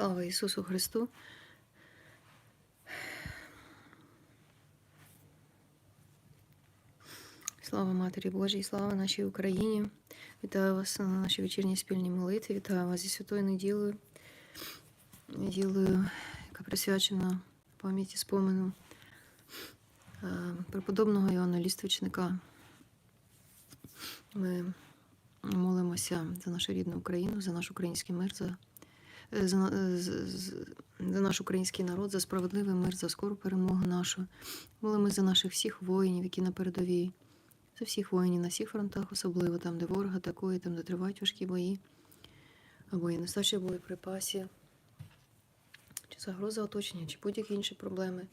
Слава Ісусу Христу! Слава Матері Божій, слава нашій Україні! Вітаю вас на нашій вечірній спільній молитві. Вітаю вас зі святою неділею, неділею, яка присвячена пам'яті спомену е, преподобного Іоанна Ліствичника. Ми молимося за нашу рідну Україну, за наш український мир, за, за, за наш український народ, за справедливий мир, за скору перемогу нашу. Молимося за наших всіх воїнів, які на передовій, за всіх воїнів на всіх фронтах, особливо там, де ворог атакує, там, де тривають важкі бої, або є нестача боєприпасів, чи загроза оточення, чи будь-які інші проблеми,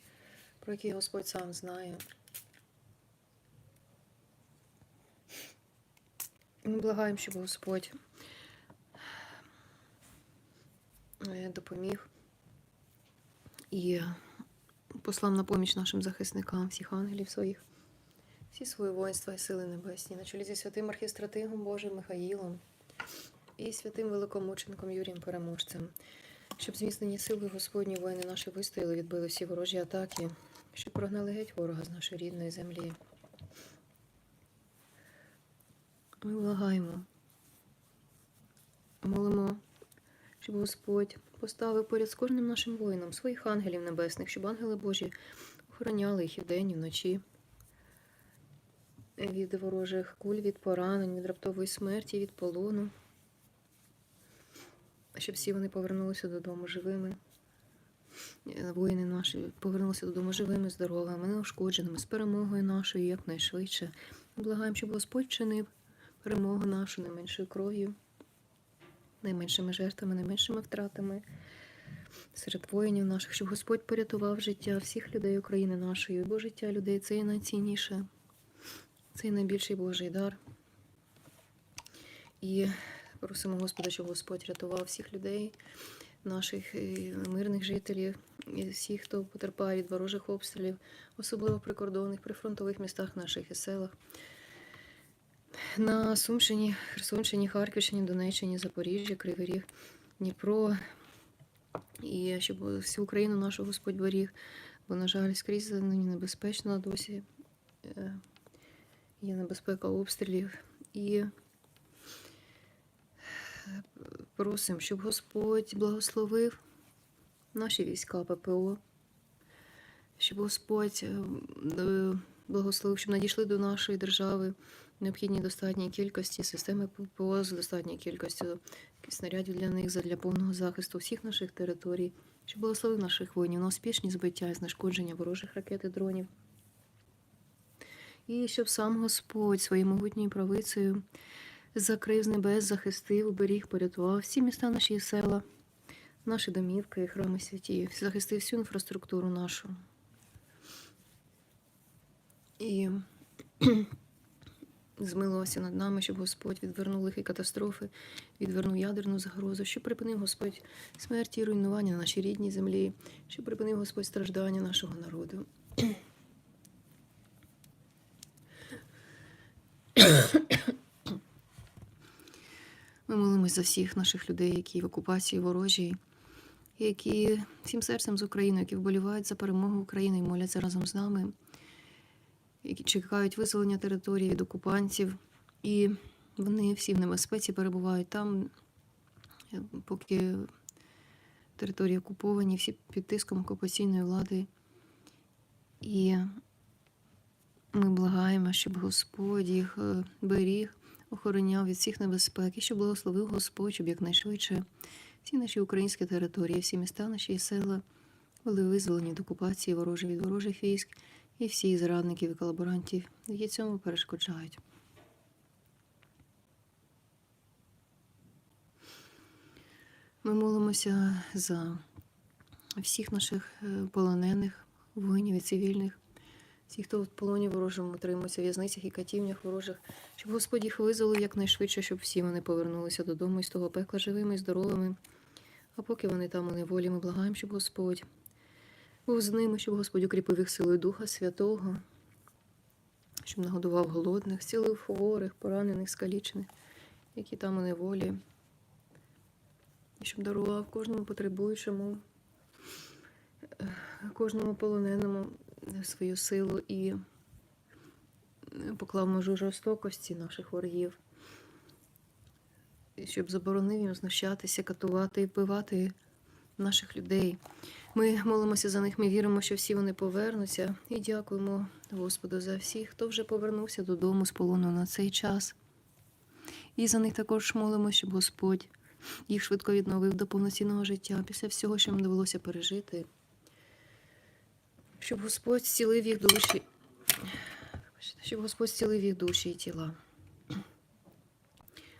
про які Господь сам знає. Ми благаємо, щоб Господь допоміг. І послав на поміч нашим захисникам, всіх ангелів своїх, всі свої воїнства і сили небесні, на чолі зі святим архістратигом Божим Михаїлом і святим великомучеником Юрієм Переможцем, щоб зміцнені сили Господні воїни наші вистояли, відбили всі ворожі атаки, щоб прогнали геть ворога з нашої рідної землі. Ми благаємо, молимо, щоб Господь поставив поряд з кожним нашим воїном своїх ангелів небесних, щоб ангели Божі охороняли їх і вдень, і вночі від ворожих куль, від поранень, від раптової смерті, від полону, щоб всі вони повернулися додому живими. Воїни наші повернулися додому живими, здоровими, неушкодженими, з перемогою нашою якнайшвидше. Благаємо, щоб Господь чинив перемогу нашу найменшою кров'ю, найменшими жертвами, найменшими втратами. Серед воїнів наших, щоб Господь порятував життя всіх людей України нашої, бо життя людей це і найцінніше, це і найбільший Божий дар. І просимо Господа, щоб Господь рятував всіх людей, наших е, мирних жителів, і всіх, хто потерпає від ворожих обстрілів, особливо в прикордонних, прифронтових містах наших і селах на Сумщині, Херсонщині, Харківщині, Донеччині, Запоріжжі, Кривий Ріг, Дніпро. І щоб всю Україну нашу Господь беріг, бо, на жаль, скрізь нині небезпечно досі. Е, Є небезпека обстрілів. І е, просимо, щоб Господь благословив наші війська ППО, щоб Господь е, благословив, щоб надійшли до нашої держави необхідній достатній кількості системи ППО з достатньою кількістю снарядів для них для повного захисту всіх наших територій, щоб благословив наших воїнів на успішні збиття і знешкодження ворожих ракет і дронів. І щоб сам Господь своєю могутньою правицею закрив з небес, захистив, уберіг, порятував всі міста наші села, наші домівки, храми святі, захистив всю інфраструктуру нашу. І змилувався над нами, щоб Господь відвернув лихі катастрофи, відвернув ядерну загрозу, щоб припинив Господь смерті і руйнування на нашій рідній землі, щоб припинив Господь страждання нашого народу. Ми молимось за всіх наших людей, які в окупації ворожій, які всім серцем з України, які вболівають за перемогу України і моляться разом з нами які чекають визволення території від окупантів, і вони всі в небезпеці перебувають там, е, поки території окуповані, всі під тиском окупаційної влади. І ми благаємо, щоб Господь їх е, беріг, охороняв від всіх небезпек, і щоб благословив Господь, щоб якнайшвидше всі наші українські території, всі міста, наші села були визволені від окупації ворожі від ворожих військ і всіх зрадників і колаборантів, які цьому перешкоджають. Ми молимося за всіх наших е, полонених, воїнів і цивільних, всіх, хто в полоні ворожому утримується в в'язницях і катівнях ворожих, щоб Господь їх визволив якнайшвидше, щоб всі вони повернулися додому із того пекла живими і здоровими. А поки вони там у неволі, ми благаємо, щоб Господь був з ними, щоб Господь укріпив їх силою Духа Святого, щоб нагодував голодних, зцілив хворих, поранених, скалічених, які там у неволі. і щоб дарував кожному потребуючому, е, кожному полоненому свою силу і е, поклав межу жорстокості наших ворогів, щоб заборонив їм знущатися, катувати і вбивати наших людей. Ми молимося за них, ми віримо, що всі вони повернуться, і дякуємо Господу за всіх, хто вже повернувся додому з полону на цей час. І за них також молимо, щоб Господь їх швидко відновив до повноцінного життя після всього, що їм довелося пережити. Щоб Господь зцілив їх душі, щоб Господь зцілив їх душі і тіла.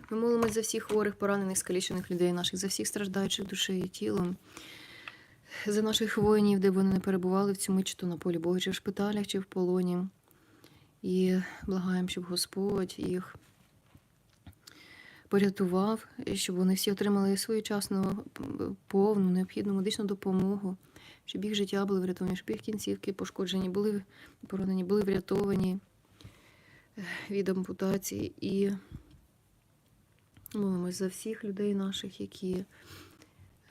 Ми молимось за всіх хворих, поранених, скалічених людей наших, за всіх страждаючих душею і тілом, за наших воїнів, де б вони не перебували в цьому чи то на полі бою, чи в шпиталях, чи в полоні. І благаємо, щоб Господь їх порятував, щоб вони всі отримали своєчасну повну необхідну медичну допомогу, щоб їх життя були врятовані, щоб їх кінцівки пошкоджені, були поранені, були врятовані від ампутації. І молимось за всіх людей наших, які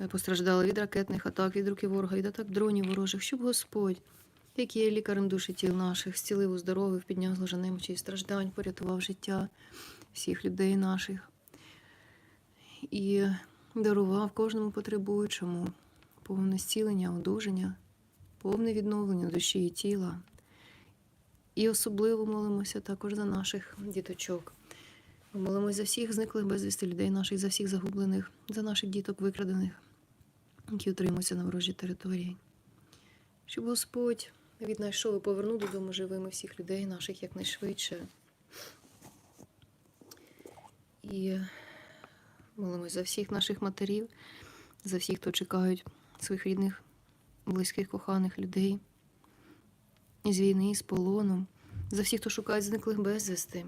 е, постраждали від ракетних атак, від руки ворога, від атак дронів ворожих, щоб Господь, який є лікарем душі тіл наших, зцілив, оздоровив, підняв з ложа немочі і страждань, порятував життя всіх людей наших і дарував кожному потребуючому повне зцілення, одужання, повне відновлення душі і тіла. І особливо молимося також за наших діточок. Ми молимося за всіх зниклих безвісти людей наших, за всіх загублених, за наших діток викрадених, які утримуються на ворожій території. Щоб Господь віднайшов і повернув додому живими всіх людей наших якнайшвидше. І молимось за всіх наших матерів, за всіх, хто чекають своїх рідних, близьких, коханих людей із війни, з полону, за всіх, хто шукає зниклих безвісти.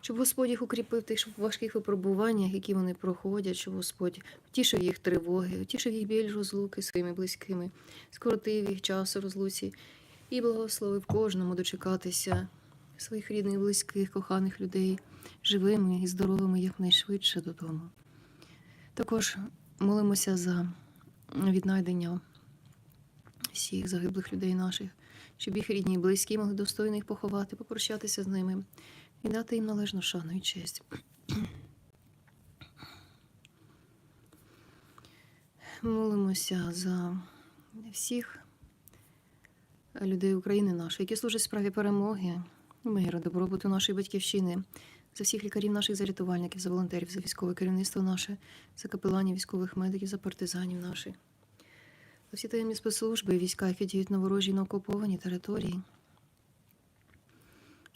Щоб Господь їх укріпив тих важких випробуваннях, які вони проходять, щоб Господь втішив їх тривоги, втішив їх біль розлуки своїми близькими, скоротив їх час розлуці і благословив кожному дочекатися своїх рідних, близьких, коханих людей живими і здоровими якнайшвидше додому. Також молимося за віднайдення всіх загиблих людей наших, щоб їх рідні і близькі могли достойно їх поховати, попрощатися з ними і дати їм належну шану і честь. Молимося за всіх людей України нашої, які служать справі перемоги, миру, добробуту нашої батьківщини, за всіх лікарів наших, за рятувальників, за волонтерів, за військове керівництво наше, за капеланів, військових медиків, за партизанів наших, за всі таємні спецслужби війська, які діють на ворожій на окупованій території.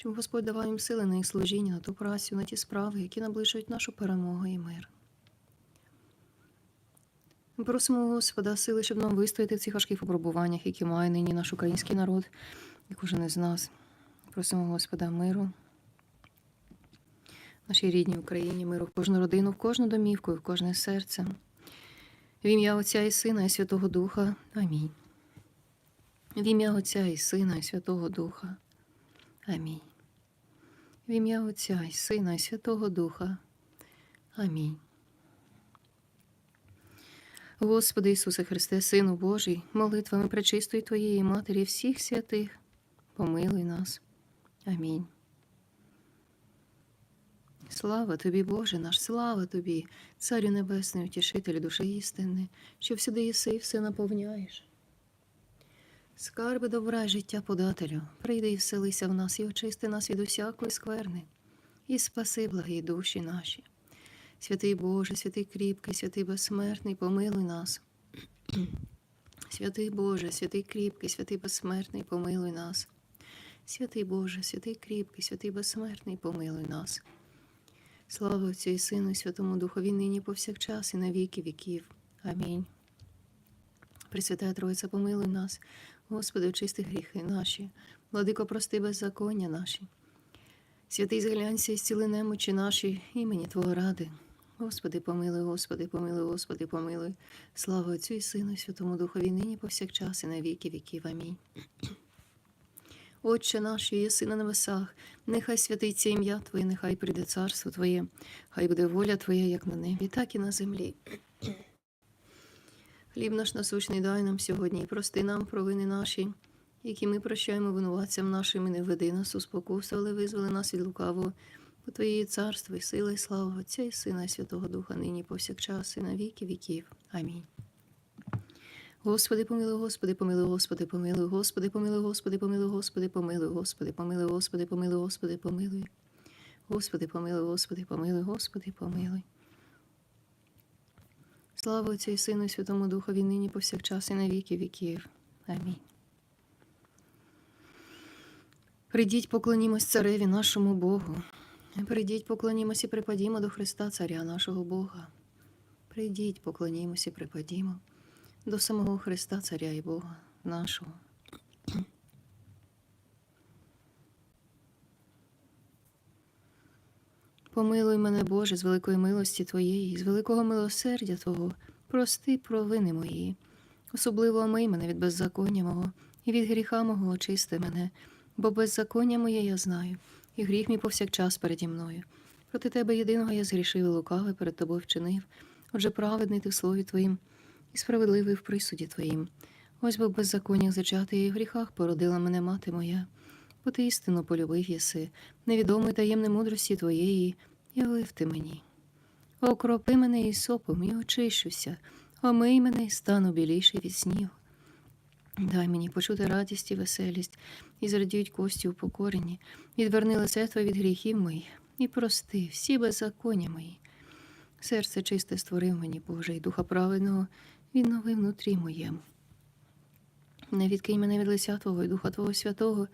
Щоб Господь давав їм сили на їх служіння, на ту працю, на ті справи, які наближують нашу перемогу і мир. Ми просимо Господа сили, щоб нам вистояти в цих важких випробуваннях, які має нині наш український народ і кожен із нас. Просимо Господа миру, нашій рідній Україні, миру в кожну родину, в кожну домівку, в кожне серце. В ім'я Отця і Сина, і Святого Духа. Амінь. В ім'я Отця і Сина, і Святого Духа. Амінь. В ім'я Отця і Сина, і Святого Духа. Амінь. Господи Ісусе Христе, Сину Божий, молитвами пречистої Твоєї Матері всіх святих, помилуй нас. Амінь. Слава тобі, Боже наш, слава тобі, Царю Небесний, утішителю душі істини, що всюди єси і все наповняєш. Скарби добра життя подателю, прийди і вселися в нас і очисти нас від усякої скверни, і спаси благі душі наші. Святий Боже, святий кріпкий, святий безсмертний, помилуй нас. Святий Боже, святий кріпкий, святий безсмертний, помилуй нас. Святий Боже, святий кріпкий, святий безсмертний, помилуй нас. Слава Отцю і Сину, і Святому Духові нині повсякчас і на віки віків. Амінь. Пресвятая Троїця, помилуй нас, Господи, очисти гріхи наші, владико, прости беззаконня наші. Святий зглянься і зціли немочі наші, імені Твого ради. Господи, помилуй, Господи, помилуй, Господи, помилуй. Слава Отцю і Сину, і Святому Духові, нині повсякчас і на віки віків. Амінь. Отче наш, що єси на небесах, Нехай святиться ім'я Твоє, нехай прийде царство Твоє, хай буде воля Твоя, як на небі, так і на землі. Хліб наш насущний дай нам сьогодні, і прости нам провини наші, які ми прощаємо винуватцям нашим, і не веди нас у спокусу, але визволи нас від лукавого. Бо Твоє є царство, і сила, і слава Отця і Сина, і Святого Духа, нині повсякчас, і на віки віків. Амінь. Господи, помилуй, Господи, помилуй, Господи, помилуй, Господи, помилуй, Господи, помилуй, Господи, помилуй, Господи, помилуй, Господи, помилуй, Господи, помилуй. Господи, помилуй, Господи, помилуй, Господи, помилуй. Слава Отцю і Сину, і Святому Духові, нині повсякчас, і на віки віків. Амінь. Прийдіть, поклонімось цареві нашому Богу. Прийдіть, поклонімось і припадімо до Христа, Царя нашого Бога. Прийдіть, поклонімось і припадімо до самого Христа, Царя і Бога нашого. Помилуй мене, Боже, з великої милості Твоєї, з великого милосердя Твого, прости провини мої. Особливо омий мене від беззаконня мого, і від гріха мого очисти мене, бо беззаконня моє я знаю, і гріх мій повсякчас переді мною. Проти тебе єдиного я згрішив і лукавий перед тобою вчинив. Отже, праведний ти в слові Твоїм, і справедливий в присуді Твоїм. Ось бо в беззаконнях зачати і в гріхах породила мене мати моя. Бо ти істину полюбив єси, невідомий таємне мудрості Твоєї, явив ти мені. Окропи мене і сопом, і очищуся, омий мене і стану біліший від снігу. Дай мені почути радість і веселість, і зрадіють кості упокорені, відверни лице Твоє від гріхів моїх, і прости всі беззаконня мої. Серце чисте створив мені, Боже, і духа праведного віднови внутрі моєму. Не відкинь мене від лиця Твого і Духа Твого Святого,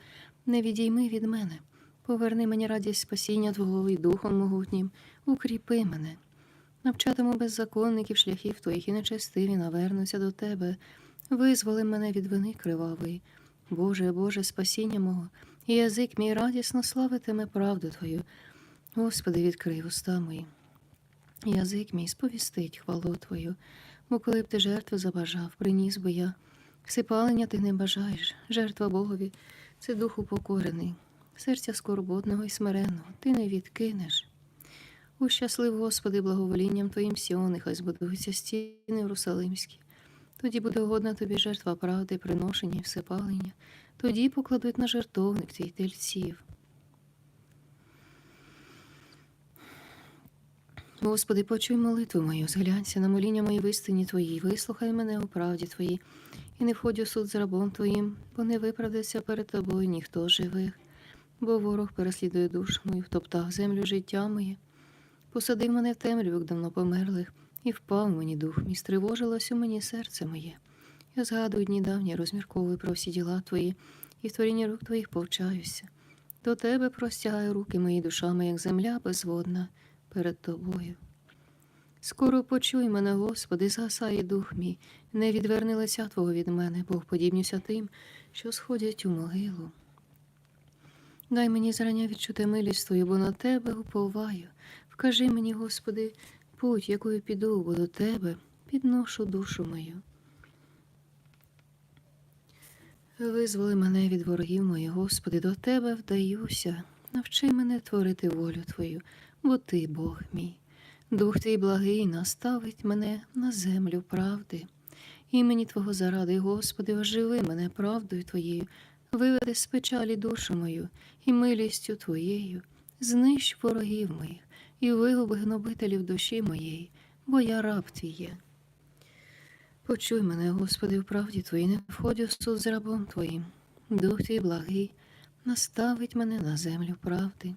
не відійми від мене. Поверни мені радість спасіння Твого і Духом могутнім, укріпи мене. Навчатиму беззаконників шляхів Твоїх і нечестиві навернуся до Тебе. Визволи мене від вини кривавої. Боже, Боже, спасіння мого, і язик мій радісно славитиме правду Твою. Господи, відкрий уста мої. Язик мій сповістить хвалу Твою, бо коли б ти жертву забажав, приніс би я. Всипалення ти не бажаєш, жертва Богові це дух упокорений, серця скорботного і смиренного ти не відкинеш. Ущаслив, Господи, благоволінням Твоїм Сіони, хай збудуються стіни Єрусалимські. Тоді буде угодна тобі жертва правди, приношення і всепалення. Тоді покладуть на жертовник твій тельців. Господи, почуй молитву мою, зглянься на моління мої в істині Твоїй, вислухай мене у правді Твоїй, і не входь у суд з рабом Твоїм, бо не виправдався перед тобою ніхто живих, бо ворог переслідує душу мою, втоптав землю життя моє, посадив мене в темрявок давно померлих, і впав мені дух мій, стривожилось у мені серце моє. Я згадую дні давні, розмірковую про всі діла Твої, і в творінні рук Твоїх повчаюся. До Тебе простягаю руки мої душами, як земля безводна перед тобою. Скоро почуй мене, Господи, згасає дух мій, не відверни лиця Твого від мене, бо вподібнюся тим, що сходять у могилу. Дай мені зрання відчути милість Твою, бо на Тебе уповаю. Вкажи мені, Господи, путь, якою піду, бо до Тебе підношу душу мою. Визволи мене від ворогів моїх, Господи, до Тебе вдаюся. Навчи мене творити волю Твою, бо Ти Бог мій. Дух твій благий наставить мене на землю правди. Імені Твого заради, Господи, оживи мене правдою Твоєю, виведи з печалі душу мою і милістю Твоєю, знищ ворогів моїх і вигуби гнобителів душі моєї, бо я раб Твій є. Почуй мене, Господи, в правді Твоїй, не входь у суд з рабом Твоїм. Дух твій благий наставить мене на землю правди.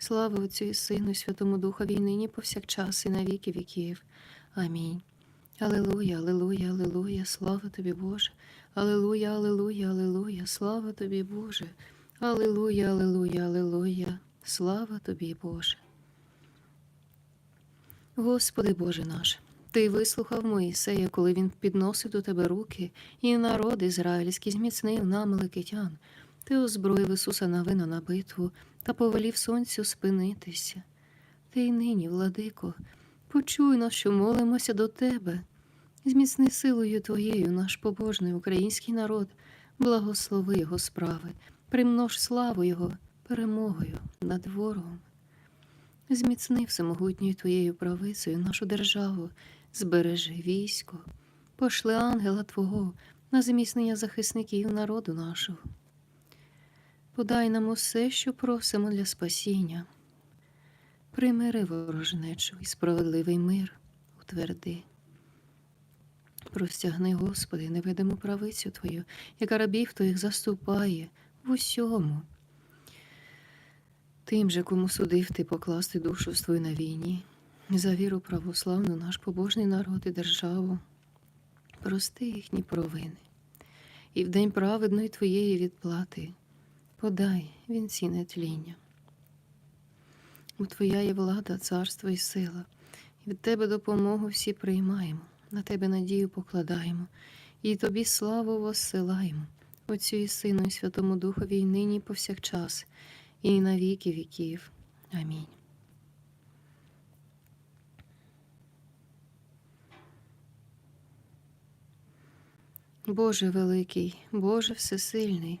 Слава Отцю і Сину, і Святому Духові, і нині повсякчас, і на віки віків. Амінь. Алилуя, алилуя, алилуя, слава тобі, Боже. Алилуя, алилуя, алилуя, слава тобі, Боже. Алилуя, алилуя, алилуя, слава тобі, Боже. Господи Боже наш, Ти вислухав Моїсея, коли він підносив до тебе руки, і народ ізраїльський зміцнив намеликитян. Ти озброїв Ісуса Навина на битву та повелів сонцю спинитися. Ти й нині, владико, почуй нас, що молимося до тебе. Зміцни силою Твоєю наш побожний український народ, благослови його справи, примнож славу Його перемогою над ворогом. Зміцни всемогутньою Твоєю правицею нашу державу, збережи військо, пошли ангела Твого на зміцнення захисників народу нашого. Подай нам усе, що просимо для спасіння. Примири ворожнечу і справедливий мир утверди. Простягни, Господи, невидиму правицю Твою, яка рабів Твоїх заступає в усьому. Тим же, кому судив ти покласти душу свою на війні, за віру православну наш побожний народ і державу, прости їхні провини, і в день праведної Твоєї відплати подай вінці нетління. Бо Твоя є влада, царство і сила, і від Тебе допомогу всі приймаємо, на Тебе надію покладаємо, і Тобі славу воссилаємо, Отцю і Сину, і Святому Духові, і нині, і повсякчас, і на віки віків. Амінь. Боже великий, Боже всесильний,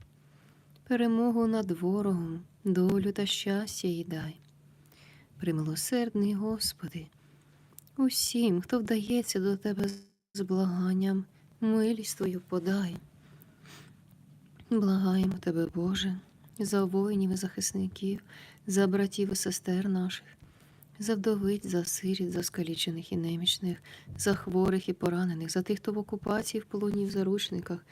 перемогу над ворогом, долю та щастя їй дай. Примилосердний Господи, усім, хто вдається до Тебе з благанням, милість Твою подай. Благаємо Тебе, Боже, за воїнів і захисників, за братів і сестер наших, за вдовиць, за сиріт, за скалічених і немічних, за хворих і поранених, за тих, хто в окупації, в полоні, в заручниках,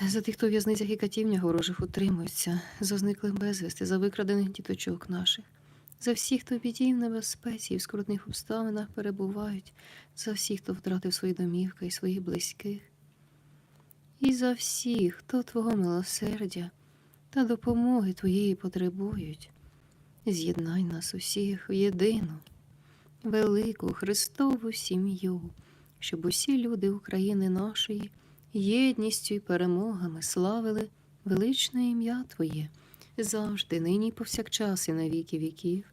за тих, хто в в'язницях і катівнях ворожих утримується, за зниклих безвісти, за викрадених діточок наших, за всіх, хто в біді в небезпеці і в скрутних обставинах перебувають, за всіх, хто втратив свої домівки і своїх близьких і за всіх, хто Твого милосердя та допомоги Твоєї потребують. З'єднай нас усіх в єдину, велику Христову сім'ю, щоб усі люди України нашої єдністю і перемогами славили величне ім'я Твоє завжди, нині і повсякчас, і на віки віків.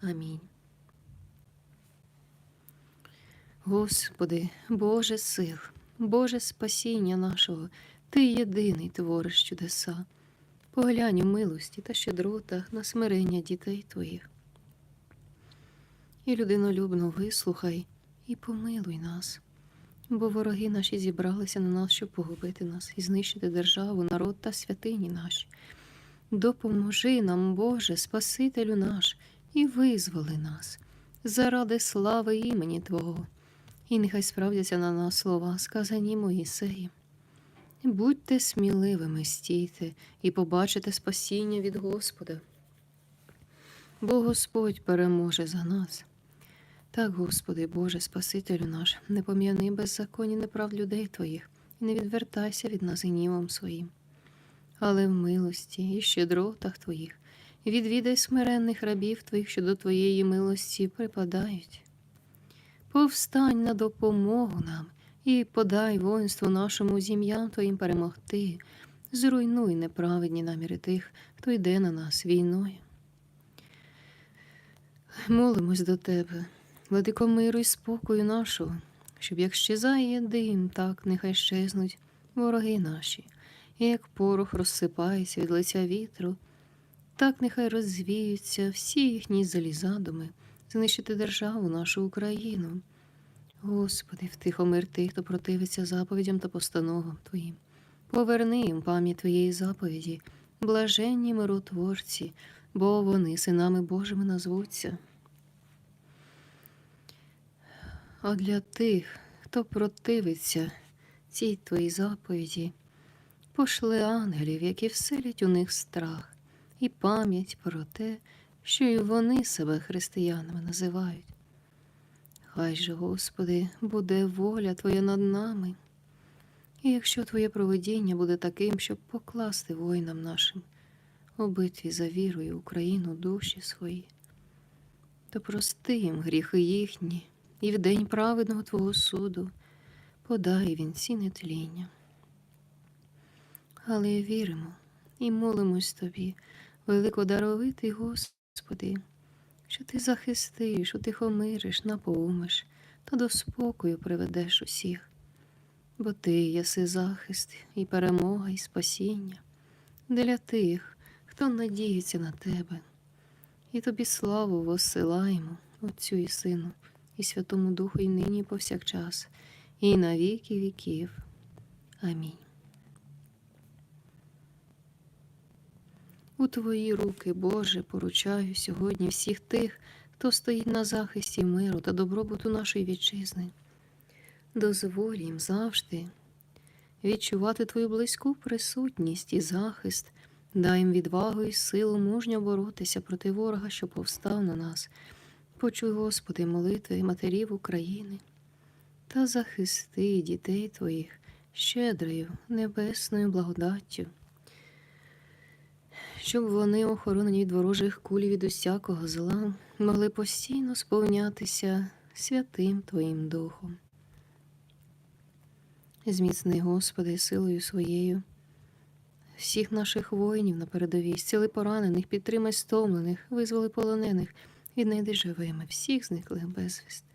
Амінь. Господи, Боже сил, Боже спасіння нашого, Ти єдиний твориш чудеса. Поглянь у милості та щедротах на смирення дітей Твоїх. І людинолюбно вислухай і помилуй нас, бо вороги наші зібралися на нас, щоб погубити нас і знищити державу, народ та святині наші. Допоможи нам, Боже, Спасителю наш, і визволи нас заради слави імені Твого. І нехай справдяться на нас слова, сказані Моїсеї. Будьте сміливими, стійте і побачите спасіння від Господа. Бо Господь переможе за нас. Так, Господи, Боже, Спасителю наш, не пом'яни беззаконні неправ людей Твоїх, і не відвертайся від нас гнівом своїм. Але в милості і щедротах Твоїх відвідай смиренних рабів Твоїх, що до Твоєї милості припадають. Повстань на допомогу нам і подай воїнству нашому зім'ям Твоїм перемогти, зруйнуй неправедні наміри тих, хто йде на нас війною. Молимось до Тебе, владико миру і спокою нашого, щоб як щезає дим, так нехай щезнуть вороги наші, і як порох розсипається від лиця вітру, так нехай розвіються всі їхні злі задуми знищити державу, нашу Україну. Господи, втихомир тих, хто противиться заповідям та постановам Твоїм. Поверни їм пам'ять Твоєї заповіді, блаженні миротворці, бо вони синами Божими назвуться. А для тих, хто противиться цій Твоїй заповіді, пошли ангелів, які вселять у них страх, і пам'ять про те, що й вони себе християнами називають. Хай же, Господи, буде воля Твоя над нами, і якщо Твоє провидіння буде таким, щоб покласти воїнам нашим у битві за вірою Україну душі свої, то прости їм гріхи їхні, і в день праведного Твого суду подай він ці нетління. Але віримо і молимось Тобі, великодаровитий Господи, що Ти захистиш, утихомириш, напоумиш та до спокою приведеш усіх, бо Ти єси захист і перемога, і спасіння для тих, хто надіється на Тебе. І тобі славу воссилаємо, Отцю і Сину, і Святому Духу, і нині, і повсякчас, і на віки віків. Амінь. У Твої руки, Боже, поручаю сьогодні всіх тих, хто стоїть на захисті миру та добробуту нашої вітчизни. Дозволь їм завжди відчувати Твою близьку присутність і захист, дай їм відвагу і силу мужньо боротися проти ворога, що повстав на нас. Почуй, Господи, молитви матерів України та захисти дітей Твоїх щедрою небесною благодаттю щоб вони, охоронені від ворожих куль від усякого зла, могли постійно сповнятися святим Твоїм Духом. Зміцни, Господи, силою своєю, всіх наших воїнів на передовій, зціли поранених, підтримай стомлених, визволи полонених, віднайди живими, всіх зниклих безвісти.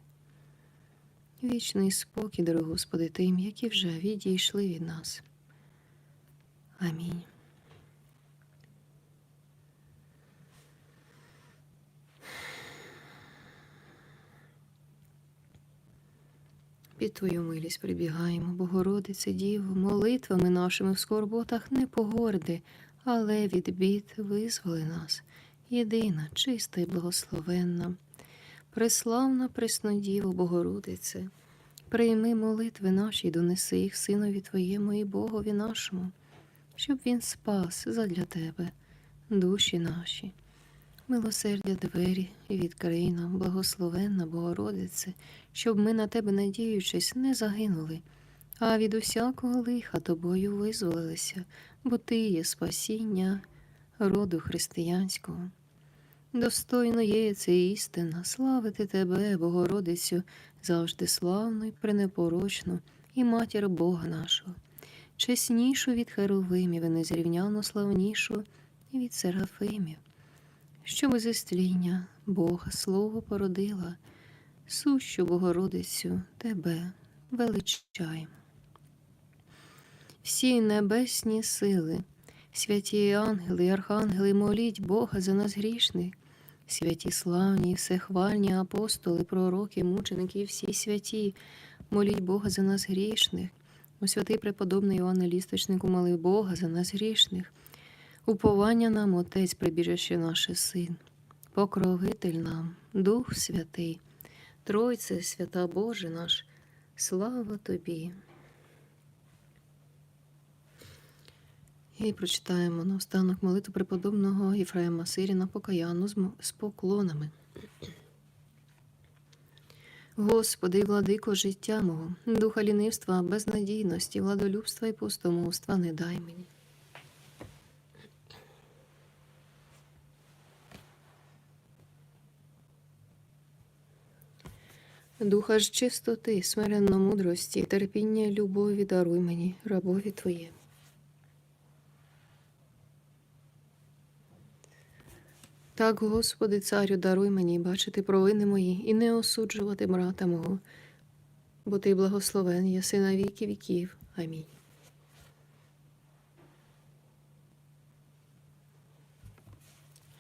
Вічний спокій, дорогой Господи, тим, які вже відійшли від нас. Амінь. Під Твою милість прибігаємо, Богородице Діво, молитвами нашими в скорботах не погорди, але від бід визволи нас, єдина, чиста і благословенна, преславна Преснодіво, Богородице, прийми молитви наші донеси їх Синові Твоєму і Богові нашому, щоб Він спас задля Тебе, душі наші. Милосердя двері і відкрий нам, благословенна Богородице, щоб ми на тебе, надіючись, не загинули, а від усякого лиха тобою визволилися, бо ти є спасіння роду християнського. Достойно є це істина, славити тебе, Богородицю, завжди славну і пренепорочну, і матір Бога нашого, чеснішу від Херовимів і незрівняно славнішу від Серафимів. Що безістління Бога Слово породила, сущу Богородицю Тебе величаємо. Всі небесні сили, святі ангели, архангели, моліть Бога за нас грішних, святі славні, всехвальні апостоли, пророки, мученики, всі святі, моліть Бога за нас грішних. У святий преподобний Іван Лісточнику молив Бога за нас грішних. Уповання нам, Отець, прибіжище наше Син, покровитель нам, Дух Святий, Тройце, свята Боже наш, слава Тобі. І прочитаємо на останок молитву преподобного Єфраїма Сиріна покаяну з поклонами. Господи, владико життя мого, духа лінивства, безнадійності, владолюбства і пустомовства не дай мені. Духа ж чистоти, смиренно мудрості, терпіння, любові даруй мені, рабові Твоє. Так, Господи, царю, даруй мені бачити провини мої і не осуджувати брата мого, бо Ти благословен, єси на віки віків. Амінь.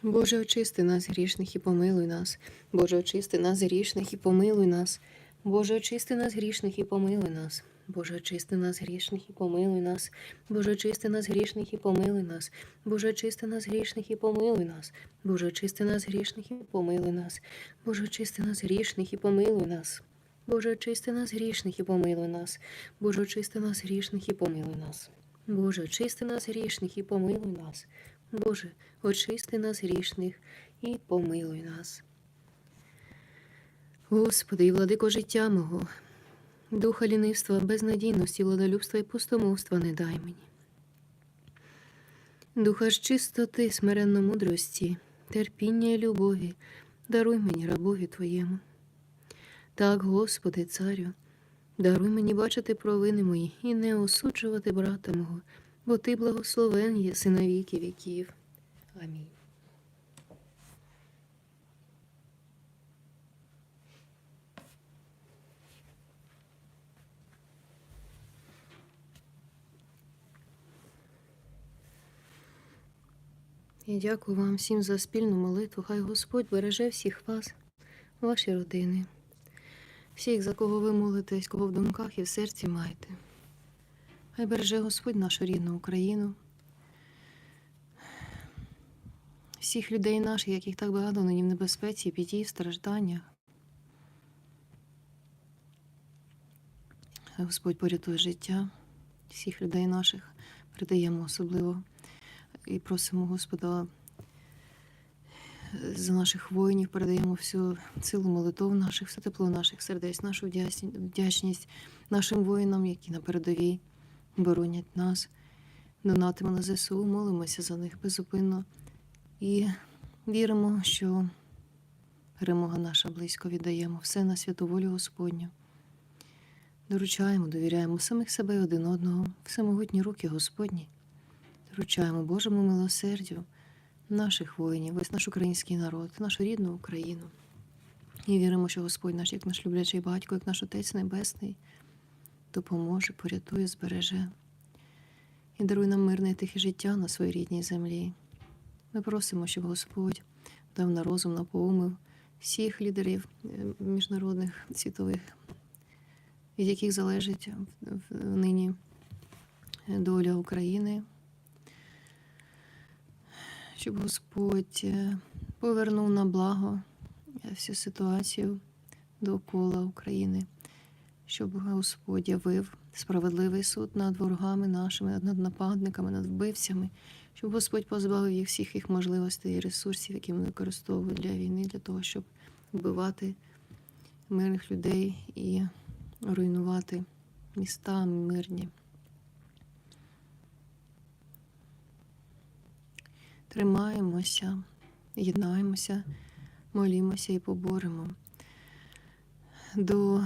Боже, очисти нас грішних і помилуй нас. Боже, очисти нас грішних і помилуй нас. Боже, очисти нас грішних і помилуй нас. Боже, очисти нас грішних і помилуй нас. Боже, очисти нас грішних і помилуй нас. Боже, очисти нас грішних і помилуй нас. Боже, очисти нас грішних і помилуй нас. Боже, очисти нас грішних і помилуй нас. Боже, очисти нас грішних і помилуй нас. Боже, очисти нас грішних і помилуй нас. Боже, очисти нас грішних і помилуй нас. Боже, очисти нас грішних і помилуй нас. Господи, і владико життя мого, духа лінивства, безнадійності, владолюбства і пустомовства не дай мені. Духа ж чистоти, смиренно мудрості, терпіння і любові, даруй мені рабові Твоєму. Так, Господи, Царю, даруй мені бачити провини мої і не осуджувати брата мого, бо Ти благословен єси на віки віків. Амінь. Я дякую вам всім за спільну молитву. Хай Господь береже всіх вас, ваші родини, всіх, за кого ви молитесь, кого в думках і в серці маєте. Хай береже Господь нашу рідну Україну, всіх людей наших, яких так багато нині в небезпеці, біді, в стражданнях. Хай Господь порятує життя всіх людей наших, придаємо особливо і просимо Господа за наших воїнів, передаємо всю силу молитов наших, все тепло наших сердець, нашу вдячність нашим воїнам, які на передовій боронять нас, донатимо на ЗСУ, молимося за них безупинно і віримо, що перемога наша близько віддаємо все на святу волю Господню. Доручаємо, довіряємо самих себе один одного, всемогутні руки Господні. Доручаємо Божому милосердю наших воїнів, весь наш український народ, нашу рідну Україну. І віримо, що Господь наш, як наш люблячий батько, як наш Отець Небесний, допоможе, порятує, збереже і даруй нам мирне і тихе життя на своїй рідній землі. Ми просимо, щоб Господь дав на розум, напоумив всіх лідерів е, міжнародних світових, від яких залежить нині доля України, щоб Господь е, повернув на благо е, всю ситуацію довкола України, щоб Господь явив справедливий суд над ворогами нашими, над нападниками, над вбивцями, щоб Господь позбавив їх всіх їх можливостей і ресурсів, які вони використовують для війни, для того, щоб вбивати мирних людей і руйнувати міста мирні. Тримаємося, єднаємося, молімося і поборемо. До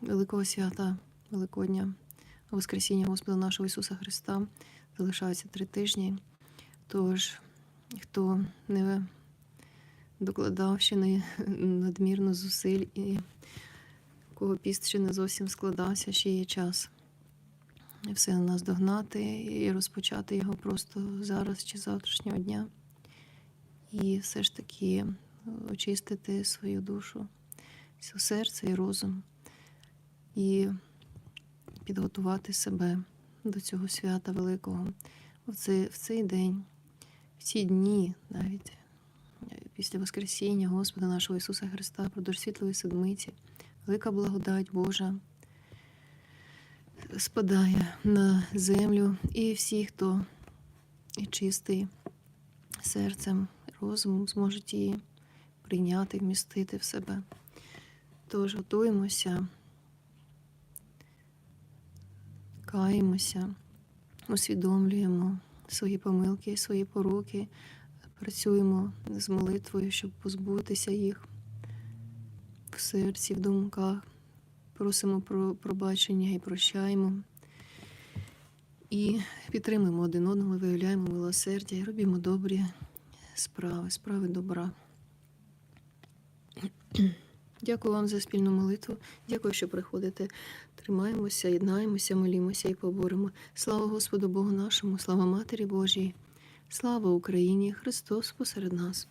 Великого свята Великодня, Воскресіння Господа нашого Ісуса Христа залишаються три тижні. Тож, хто не докладав ще не надмірно зусиль і кого піст ще не зовсім складався, ще є час все на нас догнати і розпочати його просто зараз чи завтрашнього дня. І все ж таки очистити свою душу, все серце і розум, і підготувати себе до цього свята великого в цей, в цей день, в ці дні, навіть е, після Воскресіння Господа нашого Ісуса Христа, продовж світлої седмиці, велика благодать Божа спадає на землю, і всі, хто і чистий серцем, розумом, зможуть її прийняти, вмістити в себе. Тож готуємося, каємося, усвідомлюємо свої помилки, свої поруки, працюємо з молитвою, щоб позбутися їх в серці, в думках. Просимо про пробачення і прощаємо. І підтримуємо один одного, виявляємо милосердя і робимо добрі справи, справи добра. Дякую вам за спільну молитву. Дякую, що приходите. Тримаємося, єднаємося, молімося і поборемо. Слава Господу Богу нашому, слава Матері Божій, слава Україні, Христос посеред нас.